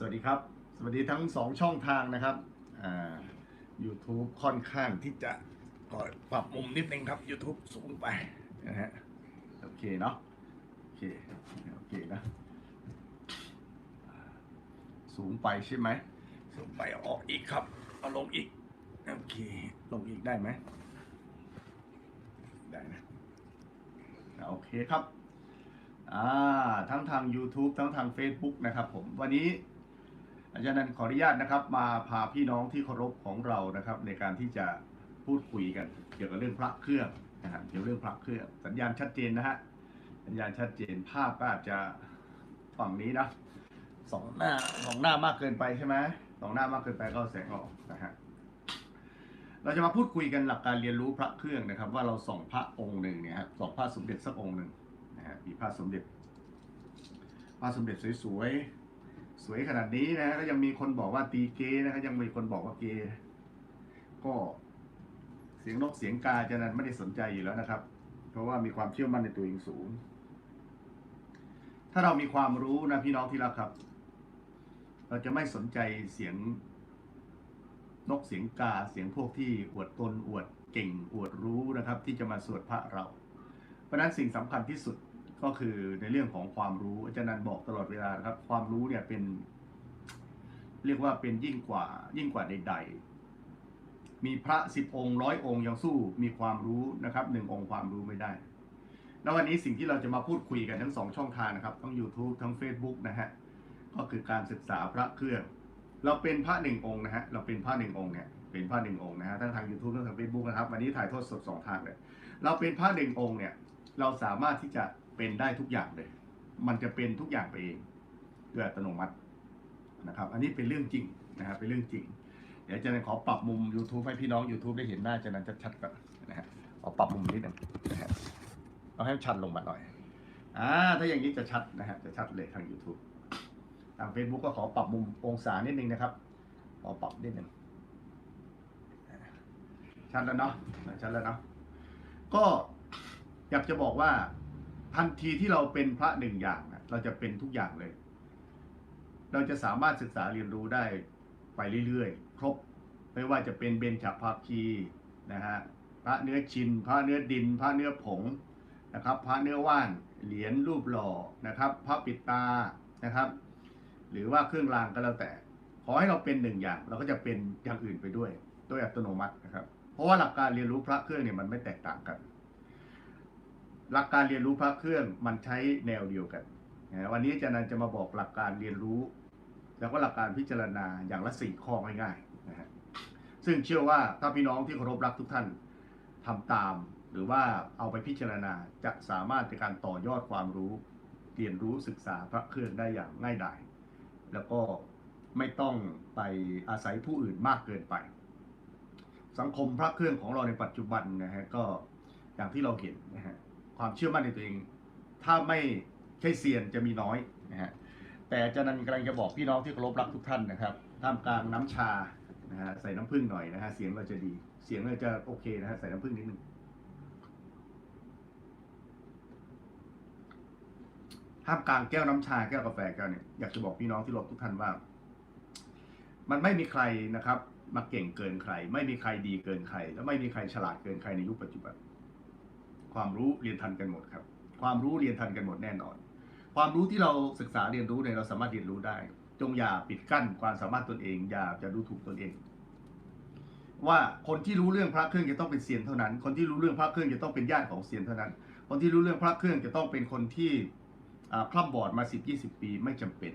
สวัสดีครับ สวัสดีทั้งสองช่องทางนะครับอ่า YouTube ค่อนข้างที่จะก็ปรับมุมนิดนึงครับ YouTube สูงไปนะฮะโอเคเนาะโอเคโอเคนะสูงไปใช่ไหมสูงไปเอาออกอีกครับเอาลงอีกโอเคลงอีกได้ไหมได้นะอ่าโอเคครับอ่าทั้งทาง YouTube ทั้งทาง Facebook นะครับผมวันนี้ อาจารย์นันขออนุญาตนะครับ มาพาพี่น้องที่เคารพของเรานะครับ ในการที่จะพูดคุยกัน เกี่ยวกับเรื่องพระเครื่องนะครับเกี่ยวเรื่องพระเครื่อง สัญญาณชัดเจนนะฮะสัญญาณชัดเจนภาพก็อาจจะฝั่งนี้นะสองหน้าสองหน้ามากเกินไปใช่ไหมสองหน้ามากเกินไปก็แสงออกนะฮะเราจะมาพูดคุยกันหลักการเรียนรู้พระเครื่องนะครับ ว่าเราส่องพระองค์หนึ่งเนี่ยครับส่องพระสมเด็จสักองค์หนึ่งนะฮะมีผ้าสมเด็จผ้าสมเด็จสวยๆ สวยขนาดนี้นะก็ยังมีคนบอกว่าตีเกนะครับยังมีคนบอกว่าเกก็เสียงนกเสียงกาจะนั้นไม่ได้สนใจอยู่แล้วนะครับ เพราะว่ามีความเชื่อมั่นในตัวเองสูง ถ้าเรามีความรู้นะพี่น้องที่รักครับ เราจะไม่สนใจเสียงนกเสียงกาเสียงพวกที่อวดตนอวดเก่งอวดรู้นะครับ ที่จะมาสวดพระเรา เพราะนั้นสิ่งสำคัญที่สุด ก็คือในเรื่องของความรู้อาจารย์นันบอกตลอดเวลานะครับ ความรู้เนี่ยเป็น เรียกว่าเป็นยิ่งกว่า ยิ่งกว่าใด ๆ มีพระสิบองค์ร้อยองค์ยังสู้มีความรู้นะครับหนึ่งองค์ความรู้ไม่ได้แล้ววันนี้สิ่งที่เราจะมาพูดคุยกันทั้งสองช่องทางนะครับ ทั้ง YouTube ทั้ง Facebook นะฮะก็คือการศึกษาพระเครื่อง เราเป็นพระหนึ่งองค์นะฮะเราเป็นพระหนึ่งองค์เนี่ยเป็นพระหนึ่งองค์นะฮะทั้งทาง YouTube ทั้งทาง Facebook นะครับวันนี้ถ่ายทอดสดสองทางเลยเราเป็นพระหนึ่งองค์เนี่ยเราสามารถที่จะ เป็นได้ทุกอย่างเลย มันจะเป็นทุกอย่างไปเองโดยอัตโนมัตินะครับ อันนี้เป็นเรื่องจริงนะครับ เป็นเรื่องจริง เดี๋ยวอาจารย์ขอปรับมุม YouTube ให้พี่น้อง YouTube ได้เห็นหน้าอาจารย์ชัดๆก่อนนะฮะขอปรับมุมนิดหนึงนะฮะเอาให้ชัดลงมาหน่อยอ่าถ้าอย่างนี้จะชัดนะฮะจะชัดเลยทาง YouTube ทาง Facebook ก็ขอปรับมุมองศานิดนึงนะครับ ขอปรับนิดนึงชัดแล้วเนาะชัดแล้วเนาะก็อยากจะบอกว่า ทันทีที่เราเป็นพระหนึ่งอย่างนะเราจะเป็นทุกอย่างเลย เราจะสามารถศึกษาเรียนรู้ได้ไปเรื่อยๆ ครบ ไม่ว่าจะเป็นเบญจภาคีนะฮะพระเนื้อชิน พระเนื้อดิน พระเนื้อผงนะครับ พระเนื้อว่าน เหรียญรูปหล่อนะครับ พระปิดตานะครับ หรือว่าเครื่องรางก็แล้วแต่ ขอให้เราเป็นหนึ่งอย่าง เราก็จะเป็นอย่างอื่นไปด้วย โดยอัตโนมัตินะครับ เพราะว่าหลักการเรียนรู้พระเครื่องเนี่ยมันไม่แตกต่างกัน หลักการเรียนรู้พระเครื่องมันใช้แนวเดียวกันนะวันนี้อาจารย์นันจะมาบอกหลักการเรียนรู้ แล้วก็หลักการพิจารณาอย่างละสี่ข้อง่ายๆนะฮะซึ่งเชื่อว่าถ้าพี่น้องที่เคารพรักทุกท่านทำตาม หรือว่าเอาไปพิจารณาจะสามารถในการต่อยอดความรู้ เรียนรู้ศึกษาพระเครื่องได้อย่างง่ายดายแล้วก็ไม่ต้องไปอาศัยผู้อื่นมากเกินไป สังคมพระเครื่องของเราในปัจจุบันนะฮะก็อย่างที่เราเห็นนะฮะ ความเชื่อมั่นในตัวเอง ถ้าไม่ใช่เซียนจะมีน้อยนะฮะแต่อาจารย์นันกำลังจะบอกพี่น้องที่เคารพรักทุกท่านนะครับท่ามกลางน้ำชานะฮะใส่น้ำผึ้งหน่อยนะฮะเสียงเราจะดีเสียงเราจะโอเคนะฮะใส่น้ำผึ้งนิดนึงท่ามกลางแก้วน้ำชาแก้วกาแฟแก้วเนี่ยอยากจะบอกพี่น้องที่รพทุกท่านว่า มันไม่มีใครนะครับมาเก่งเกินใคร ไม่มีใครดีเกินใคร และไม่มีใครฉลาดเกินใครในยุคปัจจุบัน ความรู้เรียนทันกันหมดครับ ความรู้เรียนทันกันหมดแน่นอน ความรู้ที่เราศึกษาเรียนรู้เนี่ยเราสามารถเรียนรู้ได้ จงอย่าปิดกั้นความสามารถตนเอง อย่าจะดูถูกตนเอง ว่าคนที่รู้เรื่องพระเครื่องจะต้องเป็นเซียนเท่านั้น คนที่รู้เรื่องพระเครื่องจะต้องเป็นญาติของเซียนเท่านั้น คนที่รู้เรื่องพระเครื่องจะต้องเป็นคนที่คล่ำบอดมา 10-20 ปีไม่จำเป็น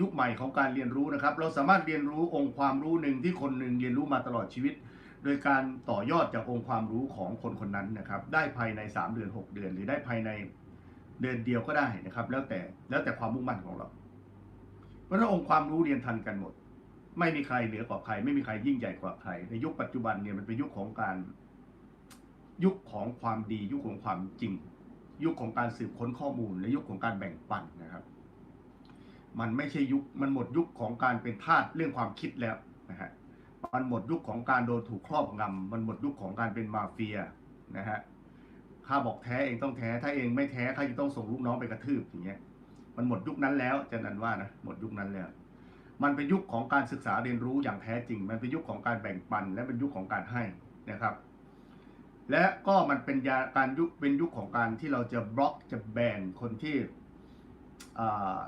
ยุคใหม่ของการเรียนรู้นะครับ เราสามารถเรียนรู้องค์ความรู้หนึ่งที่คนหนึ่งเรียนรู้มาตลอดชีวิต โดยการต่อยอดจากองค์ความรู้ของคนคนนั้นนะครับ ได้ภายใน 3 เดือน 6 เดือน หรือได้ภายในเดือนเดียวก็ได้นะครับ แล้วแต่แล้วแต่ความมุ่งมั่นของเรา เพราะองค์ความรู้เรียนทันกันหมด ไม่มีใครเหนือกว่าใคร ไม่มีใครยิ่งใหญ่กว่าใคร ในยุคปัจจุบันเนี่ยมันเป็นยุคของการยุคของความดี ยุคของความจริง ยุคของการสืบค้นข้อมูลและยุคของการแบ่งปันนะครับ มันไม่ใช่ยุคมันหมดยุคของการเป็นทาสเรื่องความคิดแล้วนะฮะ มันหมดยุคของการโดนถูกครอบงำมันหมดยุคของการเป็นมาเฟียนะฮะข้าบอกแท้เองต้องแท้ ถ้าเองไม่แท้ข้าจะต้องส่งลูกน้องไปกระทืบอย่างเงี้ย มันหมดยุคนั้นแล้วจารย์นันว่านะหมดยุคนั้นแล้ว มันเป็นยุคของการศึกษาเรียนรู้อย่างแท้จริง มันเป็นยุคของการแบ่งปัน และเป็นยุคของการให้นะครับ และก็มันเป็นยาการยุคเป็นยุคของการที่เราจะบล็อกจะแบนคนที่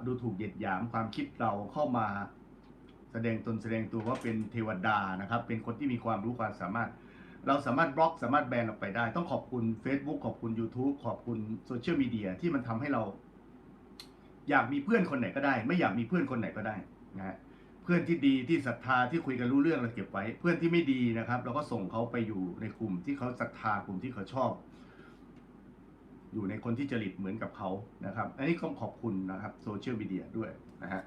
ดูถูกเหยียดหยามความคิดเราเข้ามา แสดงตนแสดงตัวว่าเป็นเทวดานะครับ เป็นคนที่มีความรู้ความสามารถ เราสามารถบล็อกสามารถแบนออกไปได้ ต้องขอบคุณ Facebook ขอบคุณ YouTube ขอบคุณโซเชียลมีเดียที่มันทำให้เรา อยากมีเพื่อนคนไหนก็ได้ ไม่อยากมีเพื่อนคนไหนก็ได้นะฮะเพื่อนที่ดีที่ศรัทธาที่คุยกันรู้เรื่องเราเก็บไว้ เพื่อนที่ไม่ดีนะครับ เราก็ส่งเขาไปอยู่ในกลุ่มที่เขาศรัทธากลุ่มที่เขาชอบ อยู่ในคนที่จริตเหมือนกับเขานะครับ อันนี้ก็ขอบคุณนะครับโซเชียลมีเดียด้วยนะฮะ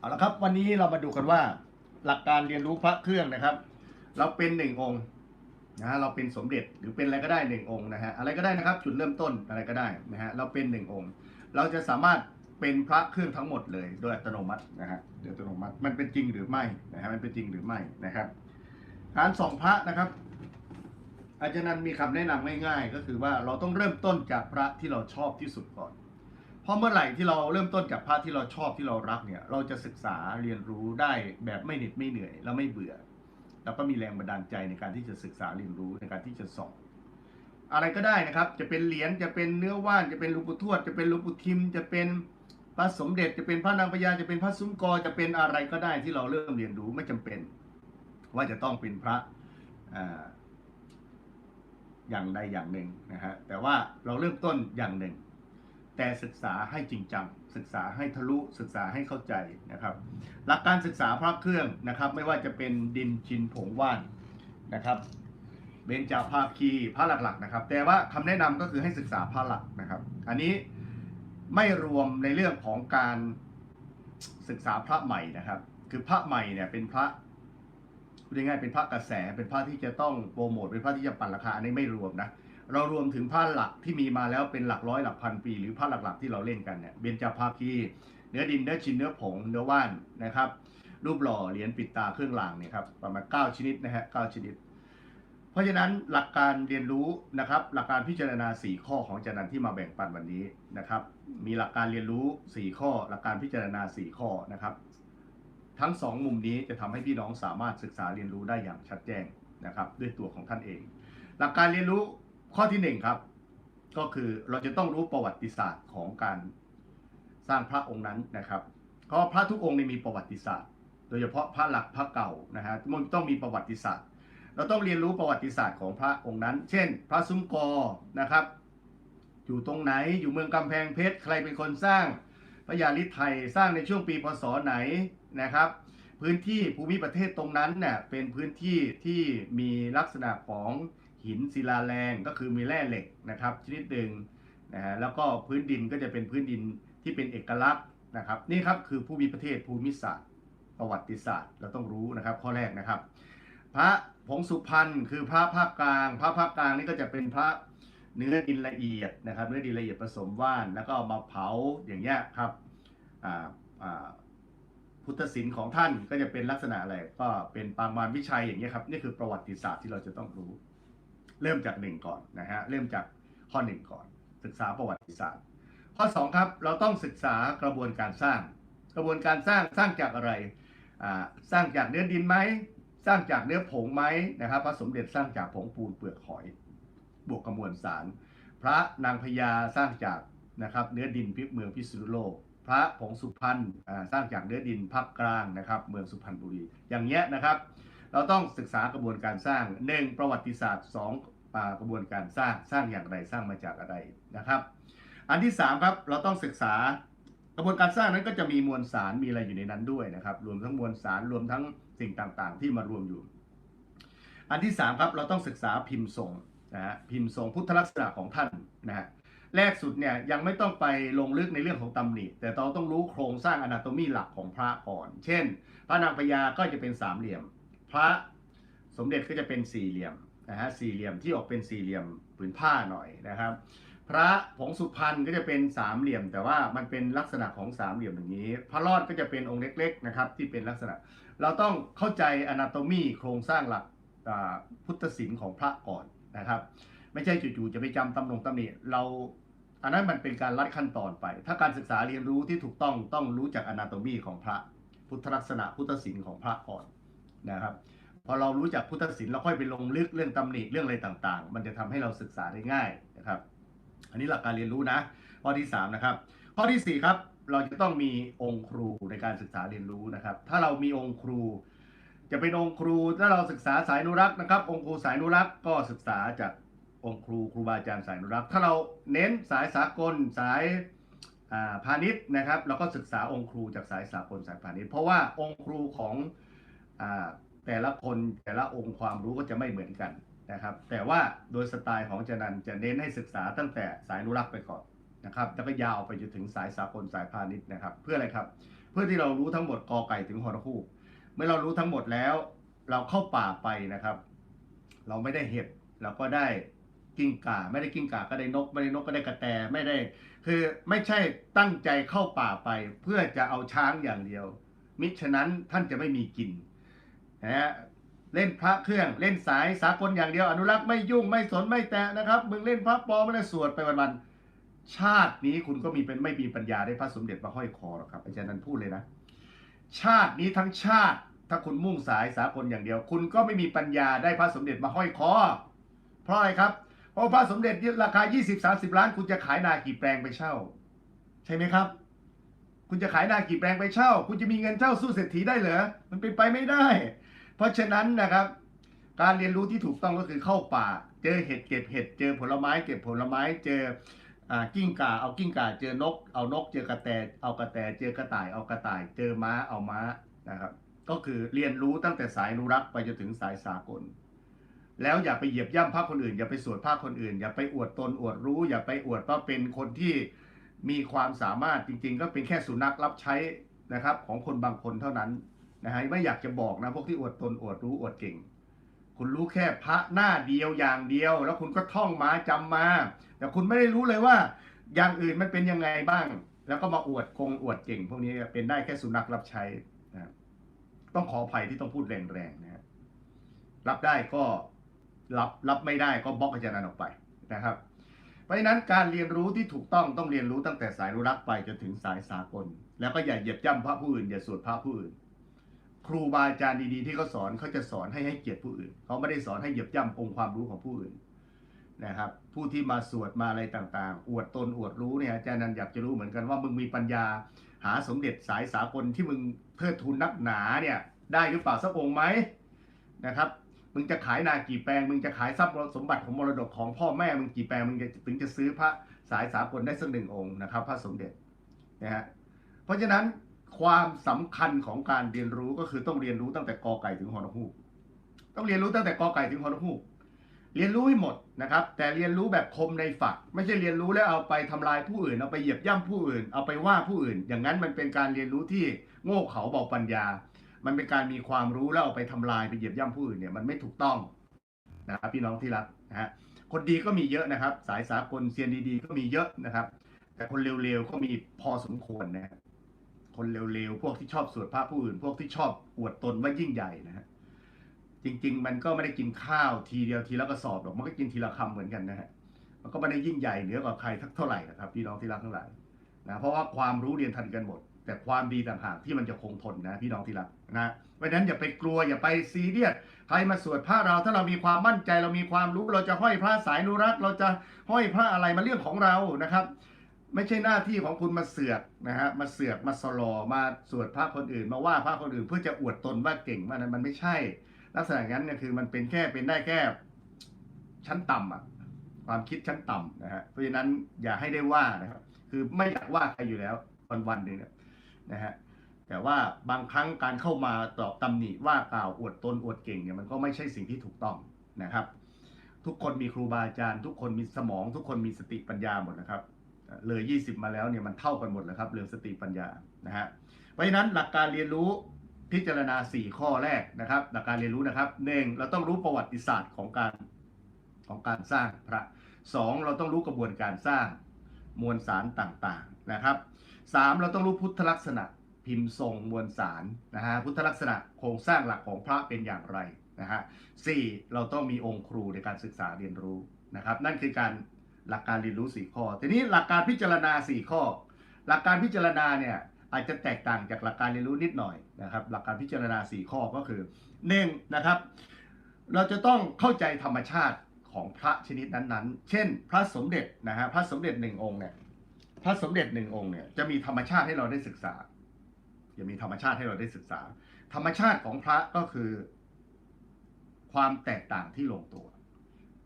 เอาละครับ วันนี้เรามาดูกันว่า หลักการเรียนรู้พระเครื่องนะครับ เราเป็นหนึ่งองค์นะฮะเราเป็นสมเด็จหรือเป็นอะไรก็ได้หนึ่งองค์นะฮะอะไรก็ได้นะครับ จุดเริ่มต้นอะไรก็ได้นะฮะเราเป็นหนึ่งองค์ เราจะสามารถเป็นพระเครื่องทั้งหมดเลยโดยอัตโนมัตินะฮะโดยอัตโนมัติมันเป็นจริงหรือไม่นะฮะมันเป็นจริงหรือไม่นะครับ การส่องพระนะครับ อาจารย์นันมีคำแนะนำง่ายๆก็คือว่าเราต้องเริ่มต้นจากพระที่เราชอบที่สุดก่อน ราะเมื่อไหร่ที่เราเริ่มต้นจากพระที่เราชอบที่เรารักเนี่ย เราจะศึกษาเรียนรู้ได้แบบไม่เหน็ดไม่เหนื่อย แล้วไม่เบื่อ แล้วก็มีแรงบันดาลใจในการที่จะศึกษาเรียนรู้ในการที่จะสองอะไรก็ได้นะครับ จะเป็นเหรียญจะเป็นเนื้อว่านจะเป็นลูกปู่ทวดจะเป็นลูกปู่ทิม จะเป็นพระสมเด็จจะเป็นพระนางพญาจะเป็นพระซุ้มกอจะเป็นอะไรก็ได้ที่เราเริ่มเรียนรู้ไม่จำเป็น ว่าจะต้องเป็นพระออย่างใดอย่างหนึ่งนะฮะแต่ว่าเราเริ่มต้นอย่างหนึ่ง แต่ศึกษาให้จริงจังศึกษาให้ทะลุศึกษาให้เข้าใจนะครับ หลักการศึกษาพระเครื่องนะครับ ไม่ว่าจะเป็นดินชินผงว่านนะครับเบญจภาคีพระหลักๆนะครับ แต่ว่าคำแนะนำก็คือให้ศึกษาพระหลักนะครับ อันนี้ไม่รวมในเรื่องของการศึกษาพระใหม่นะครับ คือพระใหม่เนี่ยเป็นพระพูดง่ายๆเป็นพระกระแสเป็นพระที่จะต้องโปรโมทเป็นพระที่จะปั่นราคาอันนี้ไม่รวมนะ เรารวมถึงพระหลักที่มีมาแล้วเป็นหลักร้อยหลักพันปี หรือพระหลักๆที่เราเล่นกันเนี่ยเบญจภาคีเนื้อดินเนื้อชินเนื้อผงเนื้อว่านนะครับ รูปหล่อเหรียญปิดตาเครื่องรางเนี่ยครับประมาณ 9 ชนิดนะฮะ9ชนิด เพราะฉะนั้นหลักการเรียนรู้นะครับ หลักการพิจารณา 4 ข้อของอาจารย์นันที่มาแบ่งปันวันนี้นะครับ มีหลักการเรียนรู้ 4 ข้อ หลักการพิจารณา 4 ข้อนะครับ ทั้ง 2 มุมนี้จะทำให้พี่น้องสามารถศึกษาเรียนรู้ได้อย่างชัดแจ้งนะครับ ด้วยตัวของท่านเอง หลักการเรียนรู้ ข้อที่1ครับ ก็คือเราจะต้องรู้ประวัติศาสตร์ของการสร้างพระองค์นั้นนะครับเพราะพระทุกองค์นี่มีประวัติศาสตร์ โดยเฉพาะพระหลักพระเก่านะฮะมันต้องมีประวัติศาสตร์ เราต้องเรียนรู้ประวัติศาสตร์ของพระองค์นั้น เช่น พระซุ้มกอนะครับ อยู่ตรงไหนอยู่เมืองกำแพงเพชรใครเป็นคนสร้างพระยาลิไทยสร้างในช่วงปีพศไหนนะครับ พื้นที่ภูมิประเทศตรงนั้นเนี่ยเป็นพื้นที่ที่มีลักษณะของ หินศิลาแรงก็คือมีแร่เหล็กนะครับชนิดหนึ่งนะฮะแล้วก็พื้นดินก็จะเป็นพื้นดินที่เป็นเอกลักษณ์นะครับนี่ครับคือภูมิประเทศภูมิศาสตร์ ประวัติศาสตร์เราต้องรู้นะครับข้อแรกนะครับ พระผงสุพรรณคือพระภาคกลาง พระภาคกลางนี่ก็จะเป็นพระเนื้อดินละเอียดนะครับเนื้อดินละเอียดผสมว่านแล้วก็เอามาเผาอย่างเงี้ยครับพุทธศิลป์ของท่านก็จะเป็นลักษณะอะไรก็เป็นปางมารวิชัยอย่างเงี้ยครับนี่คือประวัติศาสตร์ที่เราจะต้องรู้ เริ่มจากหนึ่งก่อนนะฮะเริ่มจากข้อหนึ่งก่อน ศึกษาประวัติศาสตร์ ข้อสองครับเราต้องศึกษากระบวนการสร้าง กระบวนการสร้างสร้างจากอะไรสร้างจากเนื้อดินไหมสร้างจากเนื้อผงไหมนะครับพระสมเด็จสร้างจากผงปูนเปลือกหอย บวกกระมวลสาร พระนางพญาสร้างจากนะครับเนื้อดินพิเมืองพิษณุโลก พระผงสุพรรณสร้างจากเนื้อดินภาคกลางนะครับเมืองสุพรรณบุรีอย่างเงี้ยนะครับ เราต้องศึกษากระบวนการสร้างหนึ่งประวัติศาสตร์สอง กระบวนการสร้างสร้างอย่างไรสร้างมาจากอะไรนะครับ อันที่สามครับเราต้องศึกษากระบวนการสร้างนั้นก็จะมีมวลสารมีอะไรอยู่ในนั้นด้วยนะครับ รวมทั้งมวลสารรวมทั้งสิ่งต่างๆ ที่มารวมอยู่ อันที่สามครับเราต้องศึกษาพิมพ์ทรงนะฮะพิมพ์ทรงพุทธลักษณะของท่านนะฮะแรกสุดเนี่ยยังไม่ต้องไปลงลึกในเรื่องของตำหนิแต่เราต้องรู้โครงสร้างอนาโตมีหลักของพระก่อน เช่น พระนางพญาก็จะเป็นสามเหลี่ยม พระสมเด็จก็จะเป็นสี่เหลี่ยม นะฮะสี่เหลี่ยมที่ออกเป็นสี่เหลี่ยมผืนผ้าหน่อยนะครับ พระผงสุพรรณก็จะเป็นสามเหลี่ยม แต่ว่ามันเป็นลักษณะของสามเหลี่ยมอย่างนี้ พระรอดก็จะเป็นองค์เล็กๆนะครับที่เป็นลักษณะ เราต้องเข้าใจอนาโตมีโครงสร้างหลักพุทธศิลป์ของพระก่อนนะครับ ไม่ใช่จู่ๆจะไปจำตำหนงตำหนิเราอันนั้นมันเป็นการลัดขั้นตอนไป ถ้าการศึกษาเรียนรู้ที่ถูกต้องต้องรู้จักอนาโตมีของพระ พุทธลักษณะพุทธศิลป์ของพระก่อนนะครับ พอเรารู้จักพุทธศิลป์เราค่อยไปลงลึกเรื่องตำหนิเรื่องอะไรต่างๆ มันจะทำให้เราศึกษาได้ง่ายนะครับ อันนี้หลักการเรียนรู้นะ ข้อที่สามนะครับ ข้อที่สี่ครับ เราจะต้องมีองค์ครูในการศึกษาเรียนรู้นะครับ ถ้าเรามีองค์ครู จะเป็นองค์ครูถ้าเราศึกษาสายนุรักษ์นะครับ องค์ครูสายนุรักษ์ก็ศึกษาจากองค์ครูครูบาอาจารย์สายนุรักษ์ถ้าเราเน้นสายสากลสายพาณิชย์นะครับเราก็ศึกษาองค์ครูจากสายสากลสายพาณิชย์เพราะว่าองค์ครูของ แต่ละคนแต่ละองค์ความรู้ก็จะไม่เหมือนกันนะครับ แต่ว่าโดยสไตล์ของอาจารย์นันจะเน้นให้ศึกษาตั้งแต่สายนุรักษ์ไปก่อนนะครับแล้วก็ยาวไปจนถึงสายสากลสายพาณิชย์นะครับ เพื่ออะไรครับ เพื่อที่เรารู้ทั้งหมดกอไก่ถึงหอระคูเมื่อเรารู้ทั้งหมดแล้ว เราเข้าป่าไปนะครับ เราไม่ได้เห็ดเราก็ได้กิ้งก่าไม่ได้กิ้งก่าก็ได้นก ไม่ได้นกก็ได้กระแตไม่ได้ คือไม่ใช่ตั้งใจเข้าป่าไป เพื่อจะเอาช้างอย่างเดียว มิฉะนั้นท่านจะไม่มีกิน นะฮะเล่นพระเครื่องเล่นสายสากลอย่างเดียวอนุรักษ์ไม่ยุ่งไม่สนไม่แตะนะครับมึงเล่นพระปลอมไม่ได้สวดไปวันๆชาตินี้คุณก็มีเป็นไม่มีปัญญาได้พระสมเด็จมาห้อยคอหรอกครับอาจารย์นันพูดเลยนะ ชาตินี้ทั้งชาติ ถ้าคุณมุ่งสายสากลอย่างเดียว คุณก็ไม่มีปัญญาได้พระสมเด็จมาห้อยคอ เพราะอะไรครับเพราะพระสมเด็จยึดราคา 20-30 ล้าน คุณจะขายนากี่แปลงไปเช่า ใช่ไหมครับ คุณจะขายนากี่แปลงไปเช่า คุณจะมีเงินเช่าสู้เศรษฐีได้เหรอมันเป็นไปไม่ได้ เพราะฉะนั้นนะครับ การเรียนรู้ที่ถูกต้องก็คือเข้าป่า เจอเห็ดเก็บเห็ดเจอผลไม้เก็บผลไม้เจอกิ้งก่าเอากิ้งก่าเจอนก เอานกเจอกระแตเอากระแตเจอกระต่ายเอากระต่าย เจอม้าเอาม้านะครับก็คือเรียนรู้ตั้งแต่สายนุรักษ์ไปจนถึงสายสากล แล้วอย่าไปเหยียบย่ำภาคคนอื่น อย่าไปสวดภาคคนอื่น อย่าไปอวดตนอวดรู้ อย่าไปอวดว่าเป็นคนที่มีความสามารถจริง ๆ ก็เป็นแค่สุนัขรับใช้นะครับของคนบางคนเท่านั้น นะฮะไม่อยากจะบอกนะพวกที่อวดตนอวดรู้อวดเก่ง คุณรู้แค่พระหน้าเดียวอย่างเดียว แล้วคุณก็ท่องมาจำมา แต่คุณไม่ได้รู้เลยว่า อย่างอื่นมันเป็นยังไงบ้าง แล้วก็มาอวดคงอวดเก่ง พวกนี้เป็นได้แค่สุนัขรับใช้นะต้องขออภัยที่ต้องพูดแรงๆนะฮะรับได้ก็รับรับไม่ได้ก็บล็อกอาจารย์นันออกไปนะครับ เพราะฉะนั้นการเรียนรู้ที่ถูกต้องต้องเรียนรู้ตั้งแต่สายอนุรักไปจนถึงสายสากล แล้วก็อย่าเหยียบย่ำพระผู้อื่นอย่าสวดพระผู้อื่น ครูบาอาจารย์ดีๆที่เขาสอนเขาจะสอนให้ให้เกียรติผู้อื่นเขาไม่ได้สอนให้เหยียบย่ำองค์ความรู้ของผู้อื่นนะครับ ผู้ที่มาสวดมาอะไรต่างๆ อวดตนอวดรู้เนี่ยอาจารย์นันอยากจะรู้เหมือนกันว่ามึงมีปัญญาหาสมเด็จสายสากลที่มึงเทิดทูนนักหนาเนี่ยได้หรือเปล่าสักองค์ไหมนะครับมึงจะขายนากี่แปลง มึงจะขายทรัพย์สมบัติของมรดกของพ่อแม่มึงกี่แปลงมึงจะถึงจะซื้อพระสายสากลได้สักหนึ่งองค์นะครับ พระสมเด็จนะฮะเพราะฉะนั้น ความสำคัญของการเรียนรู้ก็คือต้องเรียนรู้ตั้งแต่กอไก่ถึงฮอนฮูกต้องเรียนรู้ตั้งแต่กอไก่ถึงฮอนฮูกเรียนรู้ให้หมดนะครับ แต่เรียนรู้แบบคมในฝัก ไม่ใช่เรียนรู้แล้วเอาไปทำลายผู้อื่น เอาไปเหยียบย่ำผู้อื่น เอาไปว่าผู้อื่น อย่างนั้นมันเป็นการเรียนรู้ที่โง่เขลาเบาปัญญา มันเป็นการมีความรู้แล้วเอาไปทำลายไปเหยียบย่ำผู้อื่นเนี่ยมันไม่ถูกต้องนะครับพี่น้องที่รักนะฮะคนดีก็มีเยอะนะครับ สายสากลเซียนดีๆ ก็มีเยอะนะครับ แต่คนเร็วๆก็มีพอสมควรนะฮะ คนเร็วๆ พวกที่ชอบสวดพระผู้อื่น พวกที่ชอบอวดตนว่ายิ่งใหญ่นะฮะจริง ๆ มันก็ไม่ได้กินข้าวทีเดียวทีละกระสอบหรอกมันก็กินทีละคำเหมือนกันนะฮะมันก็ไม่ได้ยิ่งใหญ่เหนือกว่าใครทักเท่าไหร่นะครับพี่น้องที่รักทั้งหลายนะเพราะว่าความรู้เรียนทันกันหมด แต่ความดีต่างหากที่มันจะคงทนนะพี่น้องที่รักนะเพราะฉะนั้นอย่าไปกลัวอย่าไปซีเรียสใครมาสวดพระเราถ้าเรามีความมั่นใจเรามีความรู้เราจะห้อยพระสายนุรักษ์เราจะห้อยพระอะไรมาเรื่องของเรานะครับ ไม่ใช่หน้าที่ของคุณมาเสือกนะฮะมาเสือกมาสลอมาสวดพระคนอื่น มาว่าพระคนอื่น เพื่อจะอวดตนว่าเก่งว่านั้นมันไม่ใช่ ลักษณะงนั้นเนี่ยคือมันเป็นแค่เป็นได้แค่ชั้นต่ำอะความคิดชั้นต่ำนะฮะเพราะฉะนั้นอย่าให้ได้ว่านะครับคือไม่อยากว่าใครอยู่แล้ววันวันๆหนึ่งเนี่ยนะฮะแต่ว่าบางครั้งการเข้ามาตอบตำหนิว่ากล่าวอวดตนอวดเก่งเนี่ยมันก็ไม่ใช่สิ่งที่ถูกต้องนะครับ ทุกคนมีครูบาอาจารย์ ทุกคนมีสมอง ทุกคนมีสติปัญญาหมดนะครับ เลย 20 มาแล้วเนี่ยมันเท่ากันหมดแล้วครับเรื่องสติปัญญานะฮะเพราะฉะนั้นหลักการเรียนรู้พิจารณา 4 ข้อแรกนะครับหลักการเรียนรู้นะครับหนึ่งเราต้องรู้ประวัติศาสตร์ของการของการสร้างพระสองเราต้องรู้กระบวนการสร้างมวลสารต่างๆนะครับสามเราต้องรู้พุทธลักษณะพิมพ์ทรงมวลสารนะฮะพุทธลักษณะโครงสร้างหลักของพระเป็นอย่างไรนะฮะสี่เราต้องมีองค์ครูในการศึกษาเรียนรู้นะครับ นั่นคือการ หลักการเรียนรู้ 4 ข้อ ทีนี้หลักการพิจารณา 4 ข้อ หลักการพิจารณาเนี่ยอาจจะแตกต่างจากหลักการเรียนรู้นิดหน่อยนะครับ หลักการพิจารณา 4 ข้อก็คือ1นะครับ เราจะต้องเข้าใจธรรมชาติของพระชนิดนั้นๆ เช่น พระสมเด็จนะฮะพระสมเด็จหนึ่งองค์เนี่ยพระสมเด็จหนึ่งองค์เนี่ยจะมีธรรมชาติให้เราได้ศึกษาจะมีธรรมชาติให้เราได้ศึกษา ธรรมชาติของพระก็คือ ความแตกต่างที่ลงตัว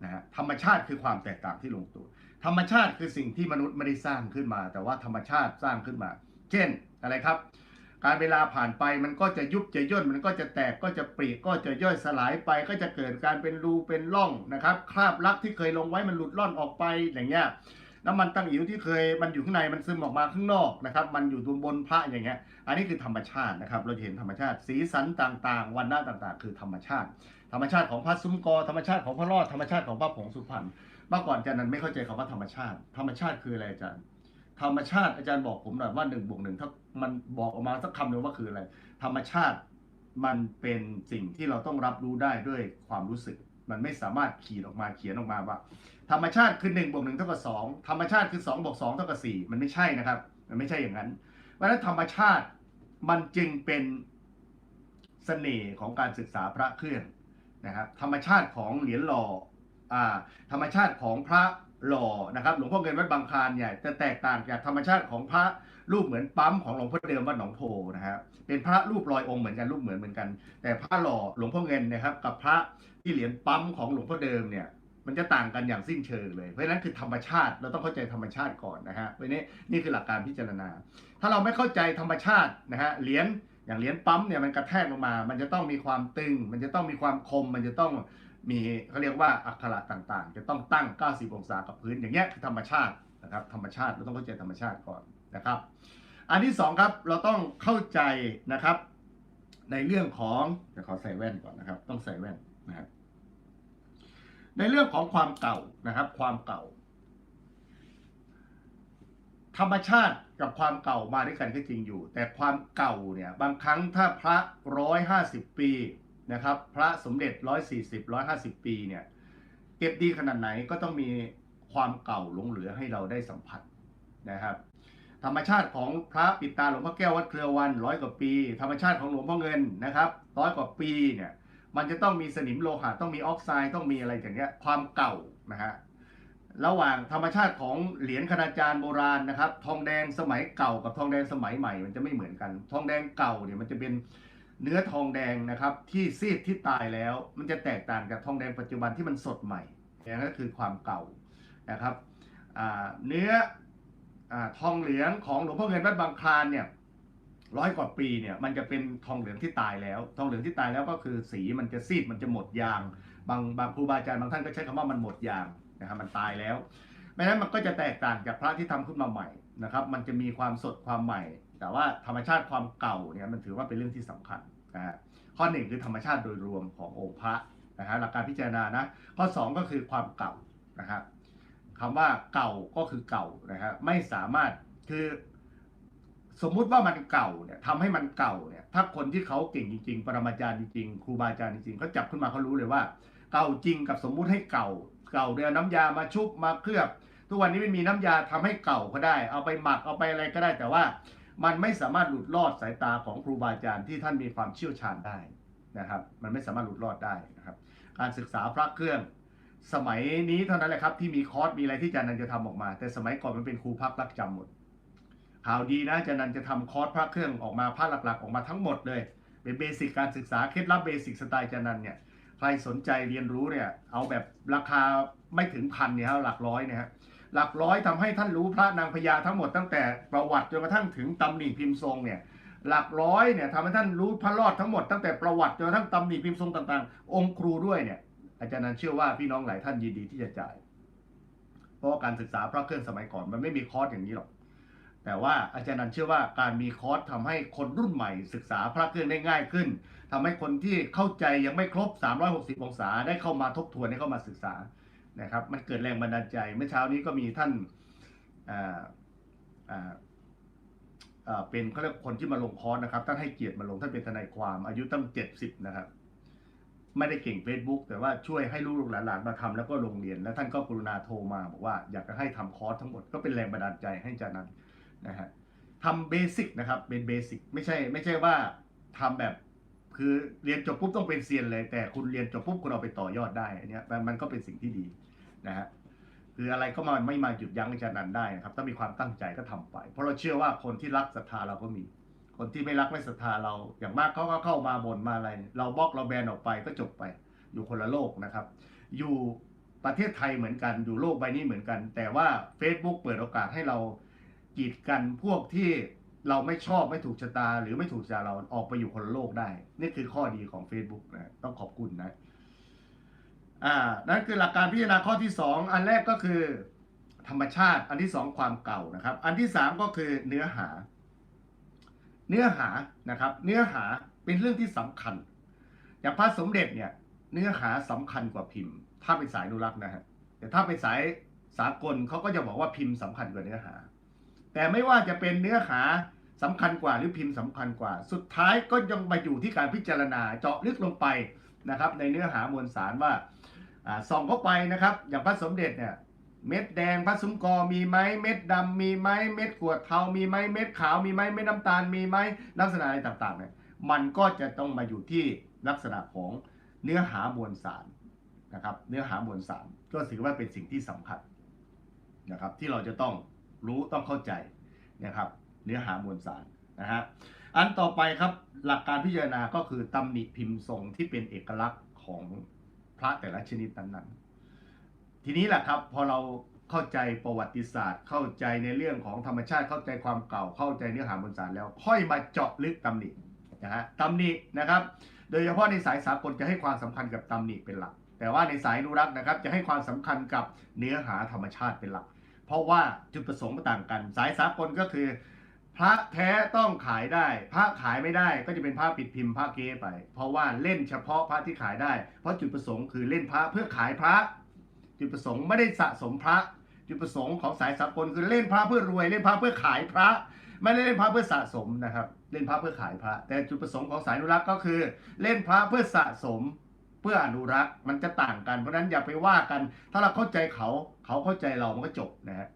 นะฮะธรรมชาติคือความแตกต่างที่ลงตัว ธรรมชาติคือสิ่งที่มนุษย์ไม่ได้สร้างขึ้นมา แต่ว่าธรรมชาติสร้างขึ้นมา เช่นอะไรครับ การเวลาผ่านไปมันก็จะยุบจะย่นมันก็จะแตกก็จะปรีก็จะย่อยสลายไป ก็จะเกิดการเป็นรูเป็นร่องนะครับคราบลักที่เคยลงไว้มันหลุดล่อนออกไปอย่างเงี้ยน้ำมันตั้งอิ๋วที่เคยมันอยู่ข้างในมันซึมออกมาข้างนอกนะครับมันอยู่ตรงบนพระอย่างเงี้ยอันนี้คือธรรมชาตินะครับ เราเห็นธรรมชาติสีสันต่างๆ วันหน้าต่างๆ คือธรรมชาติ ธรรมชาติของพระซุ้มกอธรรมชาติของพระรอดธรรมชาติของพระผงสุพรรณเมื่อก่อนอาจารย์นั้นไม่เข้าใจคำว่าธรรมชาติ ธรรมชาติคืออะไรอาจารย์ ธรรมชาติอาจารย์บอกผมหน่อยว่าหนึ่งบวกหนึ่งถ้ามันบอกออกมาสักคำหนึ่งว่าคืออะไร ธรรมชาติมันเป็นสิ่งที่เราต้องรับรู้ได้ด้วยความรู้สึก มันไม่สามารถขีดออกมาเขียนออกมาว่า ธรรมชาติคือหนึ่งบวกหนึ่งเท่ากับสองธรรมชาติคือสองบวกสองเท่ากับสี่มันไม่ใช่นะครับ มันไม่ใช่อย่างนั้นเพราะฉะนั้นธรรมชาติมันจึงเป็นเสน่ห์ของการศึกษาพระเครื่อง นะครับธรรมชาติของเหรียญหล่ออ่าธรรมชาติของพระหล่อนะครับหลวงพ่อเงินวัดบางคลานเนี่ยจะแตกต่างจากธรรมชาติของพระรูปเหมือนปั๊มของหลวงพ่อเดิมวัดหนองโพนะครับเป็นพระรูปลอยองค์เหมือนกันรูปเหมือนเหมือนกัน แต่พระหล่อหลวงพ่อเงินนะครับกับพระที่เหรียญปั๊มของหลวงพ่อเดิมเนี่ยมันจะต่างกันอย่างสิ้นเชิงเลยเพราะฉะนั้นคือธรรมชาติเราต้องเข้าใจธรรมชาติก่อนนะฮะเพราะนี้นี่คือหลักการพิจารณา ถ้าเราไม่เข้าใจธรรมชาตินะฮะเหรียญ อย่างเหรียญปั๊มเนี่ยมันกระแทกลงมา มันจะต้องมีความตึง มันจะต้องมีความคม มันจะต้องมีเขาเรียกว่าอักขระต่างๆ จะต้องตั้ง 90 องศากับพื้น อย่างเงี้ยคือธรรมชาตินะครับ ธรรมชาติเราต้องเข้าใจธรรมชาติก่อนนะครับ อันที่สองครับ เราต้องเข้าใจนะครับ ในเรื่องของจะขอใส่แว่นก่อนนะครับ ต้องใส่แว่นนะครับ ในเรื่องของความเก่านะครับ ความเก่า ธรรมชาติ กับความเก่ามาด้วยกันก็จริงอยู่ แต่ความเก่าเนี่ยบางครั้งถ้าพระร้อยห้าสิบปีนะครับพระสมเด็จร้อยสี่สิบร้อยห้าสิบปีเนี่ยเก็บดีขนาดไหนก็ต้องมีความเก่าหลงเหลือให้เราได้สัมผัสนะครับธรรมชาติของพระปิตาหลวงพ่อแก้ววัดเครือวันร้อยกว่าปี ธรรมชาติของหลวงพ่อเงินนะครับร้อยกว่าปีเนี่ยมันจะต้องมีสนิมโลหะต้องมีออกไซด์ต้องมีอะไรอย่างเงี้ยความเก่านะฮะ ระหว่างธรรมชาติของเหรียญคณาจารย์โบราณนะครับ ทองแดงสมัยเก่ากับทองแดงสมัยใหม่มันจะไม่เหมือนกัน ทองแดงเก่าเนี่ยมันจะเป็นเนื้อทองแดงนะครับ ที่ซีดที่ตายแล้ว มันจะแตกต่างกับทองแดงปัจจุบันที่มันสดใหม่อย่างนั้นก็คือความเก่านะครับเนื้ออทองเหลืองของหลวงพ่อเงินวัดบางคลานเนี่ยร้อยกว่าปีเนี่ยมันจะเป็นทองเหลืองที่ตายแล้ว ทองเหลืองที่ตายแล้วก็คือสีมันจะซีดมันจะหมดยาง บางบางครูบาอาจารย์บางท่านก็ใช้คำว่ามันหมดยาง นะครับมันตายแล้วไม่นั้นมันก็จะแตกต่างจากพระที่ทำขึ้นมาใหม่นะครับ มันจะมีความสดความใหม่ แต่ว่าธรรมชาติความเก่าเนี่ยมันถือว่าเป็นเรื่องที่สำคัญนะฮะข้อหนึ่งคือธรรมชาติโดยรวมขององค์พระนะฮะหลักการพิจารณานะข้อสองก็คือความเก่านะครับคำว่าเก่าก็คือเก่านะฮะไม่สามารถคือสมมุติว่ามันเก่าเนี่ยทำให้มันเก่าเนี่ยถ้าคนที่เขาเก่งจริงๆ ปรมาจารย์จริงๆครูบาอาจารย์จริงๆเขาจับขึ้นมาเขารู้เลยว่า เก่าจริงกับสมมุติให้เก่า เก่าเดี๋ยน้ำยามาชุบมาเคลือบ ทุกวันนี้มันมีน้ำยาทำให้เก่าก็ได้ เอาไปหมักเอาไปอะไรก็ได้ แต่ว่ามันไม่สามารถหลุดรอดสายตาของครูบาอาจารย์ที่ท่านมีความเชี่ยวชาญได้นะครับ มันไม่สามารถหลุดรอดได้นะครับ การศึกษาพระเครื่อง สมัยนี้เท่านั้นแหละครับ ที่มีคอร์สมีอะไรที่อาจารย์นันจะทำออกมา แต่สมัยก่อนมันเป็นครูพักรักจำหมดข่าวดีนะอาจารย์นันจะทำคอร์สพระเครื่องออกมาภาคหลักๆ ออกมาทั้งหมดเลยเป็นเบสิกการศึกษาเคล็ดลับเบสิกสไตล์อาจารย์นันเนี่ย ใครสนใจเรียนรู้เนี่ยเอาแบบราคาไม่ถึงพันเนี่ยฮะหลักร้อยเนี่ยฮะหลักร้อยทำให้ท่านรู้พระนางพญาทั้งหมดตั้งแต่ประวัติจนกระทั่งถึงตำหนิพิมพ์ทรงเนี่ยหลักร้อยเนี่ยทำให้ท่านรู้พระรอดทั้งหมดตั้งแต่ประวัติจนกระทั่งตำหนิพิมพ์ทรงต่างๆ องค์ครูด้วยเนี่ยอาจารย์นันเชื่อว่าพี่น้องหลายท่านยินดีที่จะจ่าย เพราะการศึกษาพระเครื่องสมัยก่อนมันไม่มีคอร์สอย่างนี้หรอก แต่ว่าอาจารย์นันเชื่อว่าการมีคอร์สทำให้คนรุ่นใหม่ ศึกษาพระเครื่องได้ง่ายขึ้นทำให้คนที่เข้าใจยังไม่ครบ 360 องศาได้เข้ามาทบทวนได้เข้ามาศึกษานะครับ มันเกิดแรงบันดาลใจ เมื่อเช้านี้ก็มีท่านเป็นเขาเรียกคนที่มาลงคอร์สนะครับท่านให้เกียรติมาลงท่านเป็นทนายความ อายุตั้ง 70 นะครับ ไม่ได้เก่ง Facebook แต่ว่าช่วยให้ลูกหลานมาทำแล้วก็ลงเรียน แล้วท่านก็กรุณาโทรมาบอกว่าอยากจะให้ทำคอร์สทั้งหมดก็เป็นแรงบันดาลใจให้อาจารย์นัน นะฮะทำเบสิกนะครับเป็นเบสิกไม่ใช่ไม่ใช่ว่าทำแบบคือเรียนจบปุ๊บต้องเป็นเซียนเลย แต่คุณเรียนจบปุ๊บคุณเอาไปต่อยอดได้อันนี้มันก็เป็นสิ่งที่ดีนะฮะคืออะไรก็มาไม่มาหยุดยั้งอาจารย์นันได้นะครับถ้ามีความตั้งใจก็ทำไป เพราะเราเชื่อว่าคนที่รักศรัทธาเราก็มี คนที่ไม่รักไม่ศรัทธาเรา อย่างมากเขาก็เข้ามาบ่นมาอะไร เราบล็อกเราแบนออกไปก็จบไป อยู่คนละโลกนะครับ อยู่ประเทศไทยเหมือนกันอยู่โลกใบนี้เหมือนกัน แต่ว่า Facebook เปิดโอกาสให้เรา กีดกันพวกที่เราไม่ชอบไม่ถูกชะตา หรือไม่ถูกชะตาเราออกไปอยู่คนโลกได้ นี่คือข้อดีของ Facebook นะต้องขอบคุณนะ อ่า นั่นคือหลักการพิจารณาข้อที่สองอันแรกก็คือ ธรรมชาติ อันที่สองความเก่านะครับ อันที่สามก็คือเนื้อหา เนื้อหานะครับ เนื้อหาเป็นเรื่องที่สำคัญ อย่างพระสมเด็จเนี่ย เนื้อหาสำคัญกว่าพิมพ์ ถ้าเป็นสายนุรักษ์นะฮะแต่ถ้าเป็นสายสากลเขาก็จะบอกว่าพิมพ์สำคัญกว่าเนื้อหา แต่ไม่ว่าจะเป็นเนื้อหาสำคัญกว่าหรือพิมพ์สำคัญกว่า สุดท้ายก็ยังมาอยู่ที่การพิจารณาเจาะลึกลงไปนะครับ ในเนื้อหามวลสารว่าส่องเข้าไปนะครับ อย่างพระสมเด็จเนี่ยเม็ดแดงพระสุมกอมีไหมเม็ดดำมีไหมเม็ดกวดเทามีไหมเม็ดขาวมีไหมเม็ดน้ำตาลมีไหมลักษณะอะไรต่างๆเนี่ยมันก็จะต้องมาอยู่ที่ลักษณะของเนื้อหามวลสารนะครับ เนื้อหามวลสารก็ถือว่าเป็นสิ่งที่สำคัญนะครับ ที่เราจะต้อง รู้ต้องเข้าใจนะครับเนื้อหามวลสารนะฮะอันต่อไปครับหลักการพิจารณาก็คือตำหนิพิมพ์ทรงที่เป็นเอกลักษณ์ของพระแต่ละชนิดนั้นๆ ทีนี้แหละครับพอเราเข้าใจประวัติศาสตร์ เข้าใจในเรื่องของธรรมชาติเข้าใจความเก่าเข้าใจเนื้อหามวลสารแล้วค่อยมาเจาะลึกตำหนินะฮะตำหนินะครับ โดยเฉพาะในสายสากลจะให้ความสำคัญกับตำหนิเป็นหลัก แต่ว่าในสายนุรักษ์นะครับจะให้ความสำคัญกับเนื้อหาธรรมชาติเป็นหลัก เพราะว่าจุดประสงค์ต่างกัน สายสากลก็คือ พระแท้ต้องขายได้ พระขายไม่ได้ก็จะเป็นพระปิดพิมพ์พระเก๊ไป เพราะว่าเล่นเฉพาะพระที่ขายได้ เพราะจุดประสงค์คือเล่นพระเพื่อขายพระ จุดประสงค์ไม่ได้สะสมพระจุดประสงค์ของสายสากลคือเล่นพระเพื่อรวยเล่นพระเพื่อขายพระ ไม่ได้เล่นพระเพื่อสะสมนะครับ เล่นพระเพื่อขายพระ แต่จุดประสงค์ของสายนุรักษ์ก็คือ เล่นพระเพื่อสะสม เพื่ออนุรักษ์มันจะต่างกันเพราะฉะนั้นอย่าไปว่ากัน ถ้าเราเข้าใจเขาเขาเข้าใจเรามันก็จบนะฮะ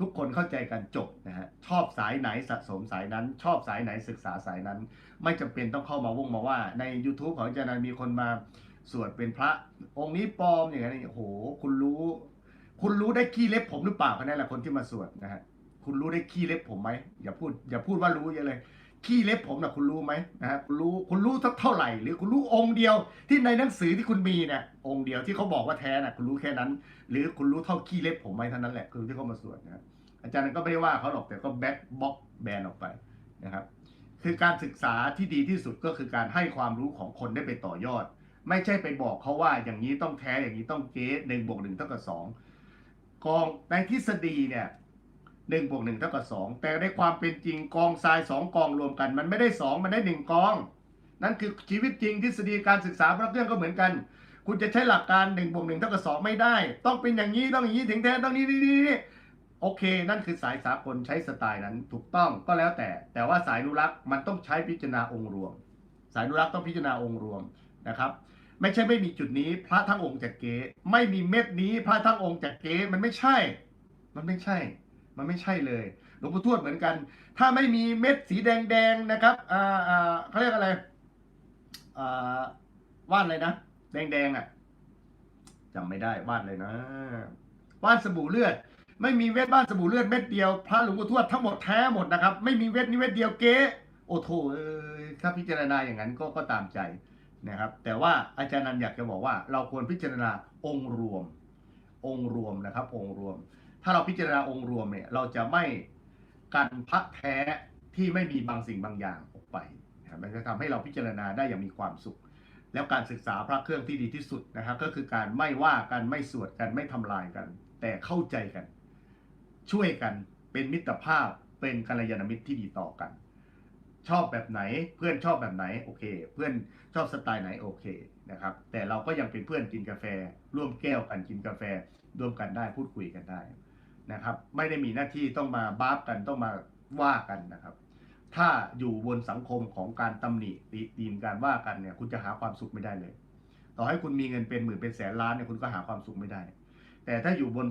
ทุกคนเข้าใจกันจบนะฮะชอบสายไหนสะสมสายนั้น ชอบสายไหนศึกษาสายนั้น ไม่จำเป็นต้องเข้ามาวงมาว่า ใน YouTube ของอาจารย์มีคนมาสวดเป็นพระองค์นี้ปลอมอย่างนี้โอ้โหคุณรู้ คุณรู้ได้ขี้เล็บผมหรือเปล่าคะนั่นแหละคนที่มาสวดนะฮะคุณรู้ได้ขี้เล็บผมไหมอย่าพูดอย่าพูดว่ารู้เยอะเลย ขี้เล็บผมนะคุณรู้ไหมนะฮะคุณรู้คุณรู้สักเท่าไหร่ หรือคุณรู้องค์เดียวที่ในหนังสือที่คุณมีเนี่ยองค์เดียวที่เขาบอกว่าแท้นะคุณรู้แค่นั้น หรือคุณรู้เท่าขี้เล็บผมไหมเท่านั้นแหละคือที่เขามาสวดนะฮะอาจารย์ก็ไม่ได้ว่าเขาหรอกแต่ก็แบ็คบ็อกแบนออกไปนะครับคือการศึกษาที่ดีที่สุดก็คือการให้ความรู้ของคนได้ไปต่อยอด ไม่ใช่ไปบอกเขาว่าอย่างนี้ต้องแท้อย่างนี้ต้องเก๊หนึ่งบวกหนึ่งเท่ากับสองกองในทฤษฎีเนี่ย หนึ่งบวกหนึ่งเท่ากับสองแต่ในความเป็นจริงกองทรายสองกองรวมกัน มันไม่ได้สองมันได้หนึ่งกอง นั่นคือชีวิตจริงทฤษฎีการศึกษาพระเครื่องก็เหมือนกัน คุณจะใช้หลักการหนึ่งบวกหนึ่งเท่ากับสองไม่ได้ ต้องเป็นอย่างนี้ต้องอย่างนี้ถึงแท้ต้องนี้นี่นี่โอเค นั่นคือสายสากลใช้สไตล์นั้นถูกต้องก็แล้วแต่ แต่ว่าสายนุรักษ์มันต้องใช้พิจารณาองค์รวม สายนุรักษ์ต้องพิจารณาองค์รวมนะครับ ไม่ใช่ไม่มีจุดนี้พระทั้งองค์จากเก๊ไม่มีเม็ดนี้พระทั้งองค์จากเก๊มันไม่ใช่ มันไม่ใช่ มันไม่ใช่เลย หลวงปู่ทวดเหมือนกัน ถ้าไม่มีเม็ดสีแดงๆนะครับอ่าอ่าเขาเรียกอะไรอ่าว่านอะไรนะแดงๆอะจำไม่ได้ว่านเลยนะว่านสบู่เลือด ไม่มีเวทบ้านสบู่เลือดเม็ดเดียวพระหลวงปู่ทวดทั้งหมดแท้หมดนะครับ ไม่มีเวทนี้เวทเดียวเก๊โอ้โถถ้าพิจารณาอย่างนั้นก็ก็ตามใจนะครับ แต่ว่าอาจารย์นันอยากจะบอกว่า เราควรพิจารณาองค์รวม องค์รวมนะครับ องค์รวม ถ้าเราพิจารณาองค์รวมเนี่ย เราจะไม่กันพระแท้ที่ไม่มีบางสิ่งบางอย่างออกไปนะครับมันจะทำให้เราพิจารณาได้อย่างมีความสุข แล้วการศึกษาพระเครื่องที่ดีที่สุดนะครับ ก็คือการไม่ว่ากันไม่สวดกันไม่ทำลายกัน แต่เข้าใจกัน ช่วยกันเป็นมิตรภาพเป็นกัลยาณมิตรที่ดีต่อกัน ชอบแบบไหนเพื่อนชอบแบบไหนโอเค เพื่อนชอบสไตล์ไหนโอเคนะครับ แต่เราก็ยังเป็นเพื่อนกินกาแฟ ร่วมแก้วกันกินกาแฟ ร่วมกันได้พูดคุยกันได้ นะครับ ไม่ได้มีหน้าที่ต้องมาบ้าบกันต้องมาว่ากันนะครับ ถ้าอยู่บนสังคมของการตำหนิติตีนการว่ากันเนี่ยคุณจะหาความสุขไม่ได้เลย ต่อให้คุณมีเงินเป็นหมื่นเป็นแสนล้านเนี่ยคุณก็หาความสุขไม่ได้ แต่ถ้าอยู่บน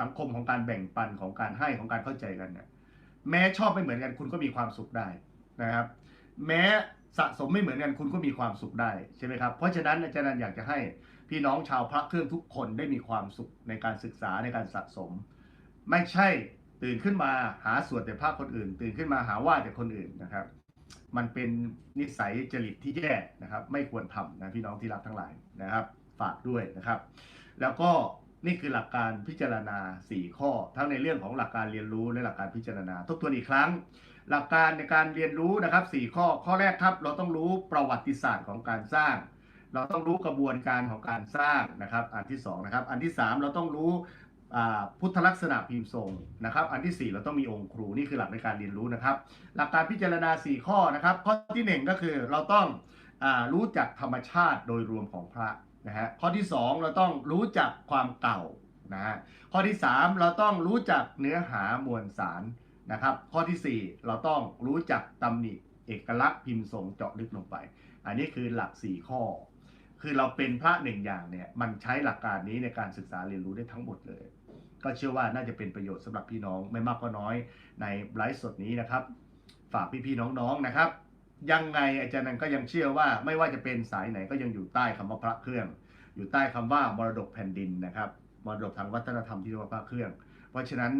สังคมของการแบ่งปันของการให้ของการเข้าใจกันเนี่ยแม้ชอบไม่เหมือนกันคุณก็มีความสุขได้นะครับ แม้สะสมไม่เหมือนกันคุณก็มีความสุขได้ใช่ไหมครับเพราะฉะนั้นอาจารย์อยากจะให้พี่น้องชาวพระเครื่องทุกคนได้มีความสุขในการศึกษาในการสะสม ไม่ใช่ตื่นขึ้นมาหาสวดแต่พระคนอื่น ตื่นขึ้นมาหาว่าแต่คนอื่นนะครับ มันเป็นนิสัยจริตที่แย่นะครับ ไม่ควรทำนะพี่น้องที่รักทั้งหลายนะครับ ฝากด้วยนะครับ แล้วก็นี่คือหลักการพิจารณา 4 ข้อ ทั้งในเรื่องของหลักการเรียนรู้และหลักการพิจารณาทบทวนอีกครั้ง หลักการในการเรียนรู้นะครับ 4 ข้อข้อแรกครับ เราต้องรู้ประวัติศาสตร์ของการสร้าง เราต้องรู้กระบวนการของการสร้างนะครับ อันที่2นะครับอันที่ 3 เราต้องรู้ พุทธลักษณะพิมพ์ทรงนะครับ อันที่ 4 เราต้องมีองค์ครูนี่คือหลักในการเรียนรู้นะครับ หลักการพิจารณา 4 ข้อนะครับ ข้อที่ 1 ก็คือเราต้องอรู้จักธรรมชาติโดยรวมของพระนะฮะข้อที่ 2 เราต้องรู้จักความเก่านะฮะข้อที่ 3 เราต้องรู้จักเนื้อหามวลสารนะครับ ข้อทีสี่4 เราต้องรู้จักตำหนิเอกลักษณ์พิมพ์ทรงเจาะลึกลงไป อันนี้คือหลัก 4 ข้อคือเราเป็นพระหนึ่งอย่างเนี่ยมันใช้หลักการนี้ในการศึกษาเรียนรู้ได้ทั้งหมดเลย ก็เชื่อว่าน่าจะเป็นประโยชน์สำหรับพี่น้องไม่มากก็น้อยในไลฟ์สดนี้นะครับ ฝากพี่ๆน้องๆนะครับ ยังไงอาจารย์นันก็ยังเชื่อว่าไม่ว่าจะเป็นสายไหนก็ยังอยู่ใต้คำว่าพระเครื่อง อยู่ใต้คำว่ามรดกแผ่นดินนะครับมรดกทางวัฒนธรรมที่เรียกว่าพระเครื่อง เพราะฉะนั้น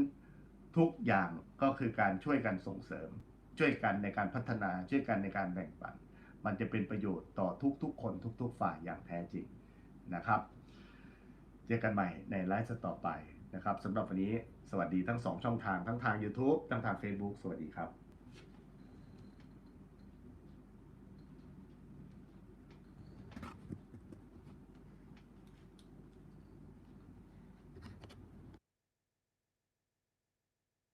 ทุกอย่างก็คือการช่วยกันส่งเสริม ช่วยกันในการพัฒนาช่วยกันในการแบ่งปัน มันจะเป็นประโยชน์ต่อทุกๆ คนทุก ๆ ฝ่ายอย่างแท้จริงนะครับ เจอกันใหม่ในไลฟ์สดต่อไป นะครับสำหรับวันนี้สวัสดีทั้งสองช่องทางทั้งทาง YouTube ทั้งทาง Facebook สวัสดีครับ